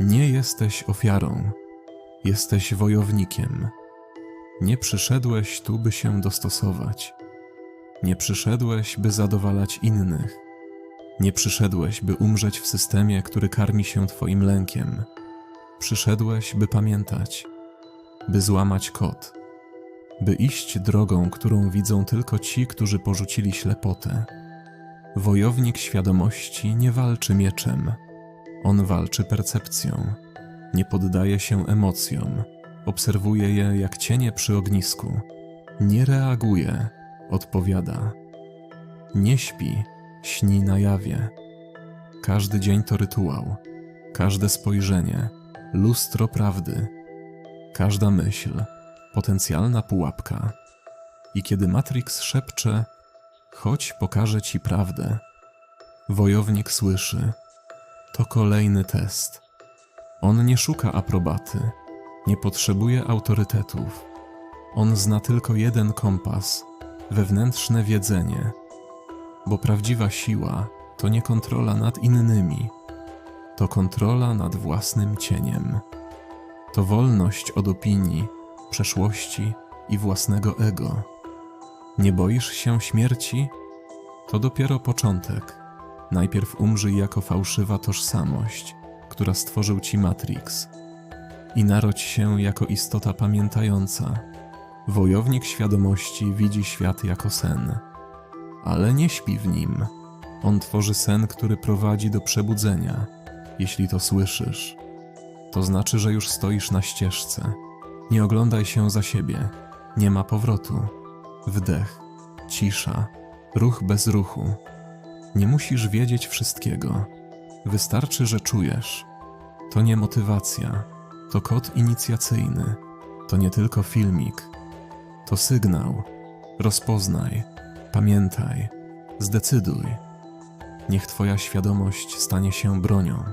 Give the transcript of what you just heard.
Nie jesteś ofiarą, jesteś wojownikiem. Nie przyszedłeś tu, by się dostosować. Nie przyszedłeś, by zadowalać innych. Nie przyszedłeś, by umrzeć w systemie, który karmi się Twoim lękiem. Przyszedłeś, by pamiętać, by złamać kod, by iść drogą, którą widzą tylko ci, którzy porzucili ślepotę. Wojownik świadomości nie walczy mieczem, on walczy percepcją. Nie poddaje się emocjom, obserwuje je jak cienie przy ognisku. Nie reaguje, odpowiada. Nie śpi, śni na jawie. Każdy dzień to rytuał, każde spojrzenie, lustro prawdy, każda myśl, potencjalna pułapka. I kiedy Matrix szepcze: Chodź, pokażę ci prawdę, wojownik słyszy: To kolejny test. On nie szuka aprobaty, nie potrzebuje autorytetów. On zna tylko jeden kompas wewnętrzne wiedzenie, bo prawdziwa siła to nie kontrola nad innymi, to kontrola nad własnym cieniem. To wolność od opinii, przeszłości i własnego ego. Nie boisz się śmierci? To dopiero początek. Najpierw umrzyj jako fałszywa tożsamość, która stworzył ci Matrix, i narodź się jako istota pamiętająca. Wojownik świadomości widzi świat jako sen, ale nie śpi w nim. On tworzy sen, który prowadzi do przebudzenia. Jeśli to słyszysz, to znaczy, że już stoisz na ścieżce. Nie oglądaj się za siebie, nie ma powrotu. Wdech, cisza, ruch bez ruchu. Nie musisz wiedzieć wszystkiego. Wystarczy, że czujesz. To nie motywacja, to kod inicjacyjny. To nie tylko filmik, to sygnał. Rozpoznaj, pamiętaj, zdecyduj. Niech Twoja świadomość stanie się bronią.